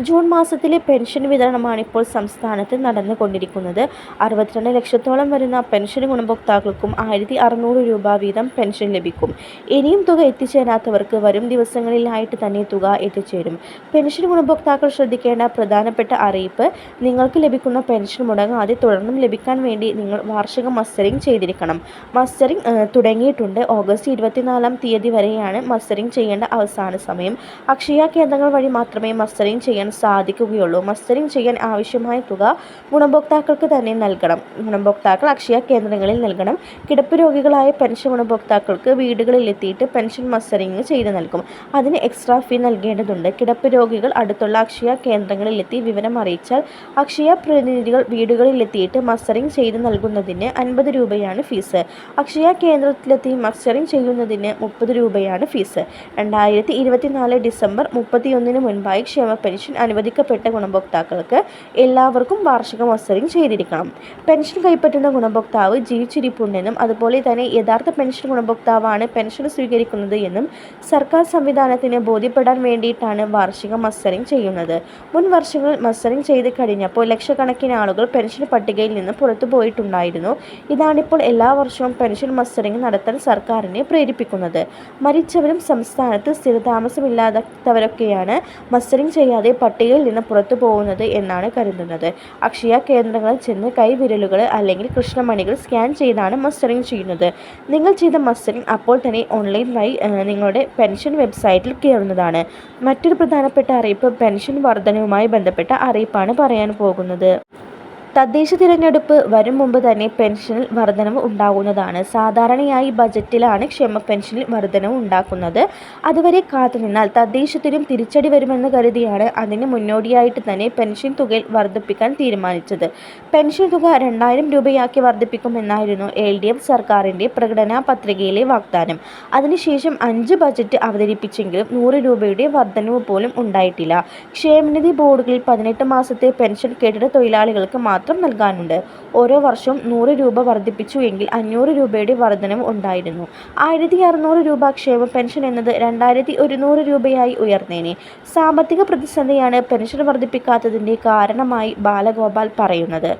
June മാസത്തിലെ pension വിതരണമാണ് ഇപ്പോൾ സംസ്ഥാനത്ത് നടന്നുകൊണ്ടിരിക്കുന്നത്. അറുപത്തിരണ്ട് ലക്ഷത്തോളം വരുന്ന പെൻഷൻ ഗുണഭോക്താക്കൾക്കും ആയിരത്തി അറുന്നൂറ് രൂപ വീതം പെൻഷൻ ലഭിക്കും. ഇനിയും തുക എത്തിച്ചേരാത്തവർക്ക് വരും ദിവസങ്ങളിലായിട്ട് തന്നെ തുക എത്തിച്ചേരും. പെൻഷൻ ഗുണഭോക്താക്കൾ ശ്രദ്ധിക്കേണ്ട പ്രധാനപ്പെട്ട അറിയിപ്പ് നിങ്ങൾക്ക് ലഭിക്കുന്ന പെൻഷൻ മുടങ്ങാതെ തുടർന്നും ലഭിക്കാൻ വേണ്ടി നിങ്ങൾ വാർഷിക മസ്റ്ററിംഗ് ചെയ്തിരിക്കണം. മസ്റ്ററിംഗ് തുടങ്ങിയിട്ടുണ്ട്. ഓഗസ്റ്റ് ഇരുപത്തിനാലാം തീയതി വരെയാണ് മസ്റ്ററിംഗ് ചെയ്യേണ്ട അവസാന സമയം. അക്ഷയ കേന്ദ്രങ്ങൾ വഴി മാത്രമേ മസ്റ്ററിംഗ് ചെയ്യാൻ സാധിക്കുകയുള്ളൂ. മസ്റ്ററിംഗ് ചെയ്യാൻ ആവശ്യമായ തുക ഗുണഭോക്താക്കൾക്ക് തന്നെ നൽകണം. ഗുണഭോക്താക്കൾ അക്ഷയ കേന്ദ്രങ്ങളിൽ നൽകണം. കിടപ്പ് രോഗികളായ പെൻഷൻ ഗുണഭോക്താക്കൾക്ക് വീടുകളിലെത്തിയിട്ട് പെൻഷൻ മസ്റ്ററിംഗ് ചെയ്ത് നൽകും. അതിന് എക്സ്ട്രാ ഫീ നൽകേണ്ടതുണ്ട്. കിടപ്പ് രോഗികൾ അടുത്തുള്ള അക്ഷയ കേന്ദ്രങ്ങളിലെത്തി വിവരം അറിയിച്ചാൽ അക്ഷയ പ്രതിനിധികൾ വീടുകളിലെത്തിയിട്ട് മസ്റ്ററിംഗ് ചെയ്ത് നൽകുന്നതിന് അൻപത് രൂപയാണ് ഫീസ്. അക്ഷയ കേന്ദ്രത്തിലെത്തി മസ്റ്ററിംഗ് ചെയ്യുന്നതിന് മുപ്പത് രൂപയാണ് ഫീസ്. രണ്ടായിരത്തി ഇരുപത്തിനാല് ഡിസംബർ മുപ്പത്തിയൊന്നിന് മുൻപായി ക്ഷേമ പെൻഷൻ അനുവദിക്കപ്പെട്ട ഗുണഭോക്താക്കൾക്ക് എല്ലാവർക്കും വാർഷിക മസ്റ്ററിംഗ് ചെയ്തിരിക്കണം. പെൻഷൻ കൈപ്പറ്റുന്ന ഗുണഭോക്താവ് ജീവിച്ചിരിപ്പുണ്ടെന്നും അതുപോലെ തന്നെ യഥാർത്ഥ പെൻഷൻ ഗുണഭോക്താവാണ് പെൻഷൻ സ്വീകരിക്കുന്നത് എന്നും സർക്കാർ സംവിധാനത്തിന് ബോധ്യപ്പെടാൻ വേണ്ടിയിട്ടാണ് വാർഷിക മസ്റ്ററിംഗ് ചെയ്യുന്നത്. മുൻ വർഷങ്ങളിൽ മസ്റ്ററിംഗ് ചെയ്ത് കഴിഞ്ഞപ്പോൾ ലക്ഷക്കണക്കിന് ആളുകൾ പെൻഷൻ പട്ടികയിൽ നിന്ന് പുറത്തു പോയിട്ടുണ്ടായിരുന്നു. ഇതാണിപ്പോൾ എല്ലാ വർഷവും പെൻഷൻ മസ്റ്ററിംഗ് നടത്താൻ സർക്കാരിനെ പ്രേരിപ്പിക്കുന്നത്. മരിച്ചവരും സംസ്ഥാനത്ത് സ്ഥിരതാമസമില്ലാത്തവരൊക്കെയാണ് മസ്റ്ററിംഗ് ചെയ്യാതെ പട്ടികയിൽ നിന്ന് പുറത്തു പോകുന്നത് എന്നാണ് കരുതുന്നത്. അക്ഷയ കേന്ദ്രങ്ങളിൽ ചെന്ന് കൈവിരലുകൾ അല്ലെങ്കിൽ കൃഷ്ണമണികൾ സ്കാൻ ചെയ്താണ് മസ്റ്ററിംഗ് ചെയ്യുന്നത്. നിങ്ങൾ ചെയ്ത മസ്റ്ററിംഗ് അപ്പോൾ തന്നെ ഓൺലൈൻ വഴി നിങ്ങളുടെ പെൻഷൻ വെബ്സൈറ്റിൽ കയറുന്നതാണ്. മറ്റൊരു പ്രധാനപ്പെട്ട അറിയിപ്പ് പെൻഷൻ വർധനവുമായി ബന്ധപ്പെട്ട അറിയിപ്പാണ് പറയാൻ പോകുന്നത്. തദ്ദേശ തിരഞ്ഞെടുപ്പ് വരും മുമ്പ് തന്നെ പെൻഷനിൽ വർധനവ് ഉണ്ടാകുന്നതാണ്. സാധാരണയായി ബജറ്റിലാണ് ക്ഷേമ പെൻഷനിൽ വർധനവ് ഉണ്ടാക്കുന്നത്. അതുവരെ കാത്തുനിന്നാൽ തദ്ദേശത്തിനും തിരിച്ചടി വരുമെന്ന് കരുതിയാണ് അതിന് മുന്നോടിയായിട്ട് തന്നെ പെൻഷൻ തുകയിൽ വർദ്ധിപ്പിക്കാൻ തീരുമാനിച്ചത്. പെൻഷൻ തുക രണ്ടായിരം രൂപയാക്കി വർദ്ധിപ്പിക്കുമെന്നായിരുന്നു എൽ ഡി എഫ് സർക്കാരിന്റെ പ്രകടനാ പത്രികയിലെ വാഗ്ദാനം. അതിനുശേഷം അഞ്ച് ബജറ്റ് അവതരിപ്പിച്ചെങ്കിലും നൂറ് രൂപയുടെ വർധനവ് പോലും ഉണ്ടായിട്ടില്ല. ക്ഷേമനിധി ബോർഡുകളിൽ പതിനെട്ട് മാസത്തെ പെൻഷൻ കെട്ടിട തൊഴിലാളികൾക്ക് മാത്രം നൽകാനുണ്ട്. ഓരോ വർഷവും നൂറ് രൂപ വർദ്ധിപ്പിച്ചു എങ്കിൽ അഞ്ഞൂറ് രൂപയുടെ വർധനവ് ഉണ്ടായിരുന്നു. ആയിരത്തി അറുന്നൂറ് രൂപ ക്ഷേമ പെൻഷൻ എന്നത് രണ്ടായിരത്തി ഒരുന്നൂറ് രൂപയായി ഉയർന്നേനെ. സാമ്പത്തിക പ്രതിസന്ധിയാണ് പെൻഷൻ വർദ്ധിപ്പിക്കാത്തതിന്റെ കാരണമായി ബാലഗോപാൽ പറയുന്നത്.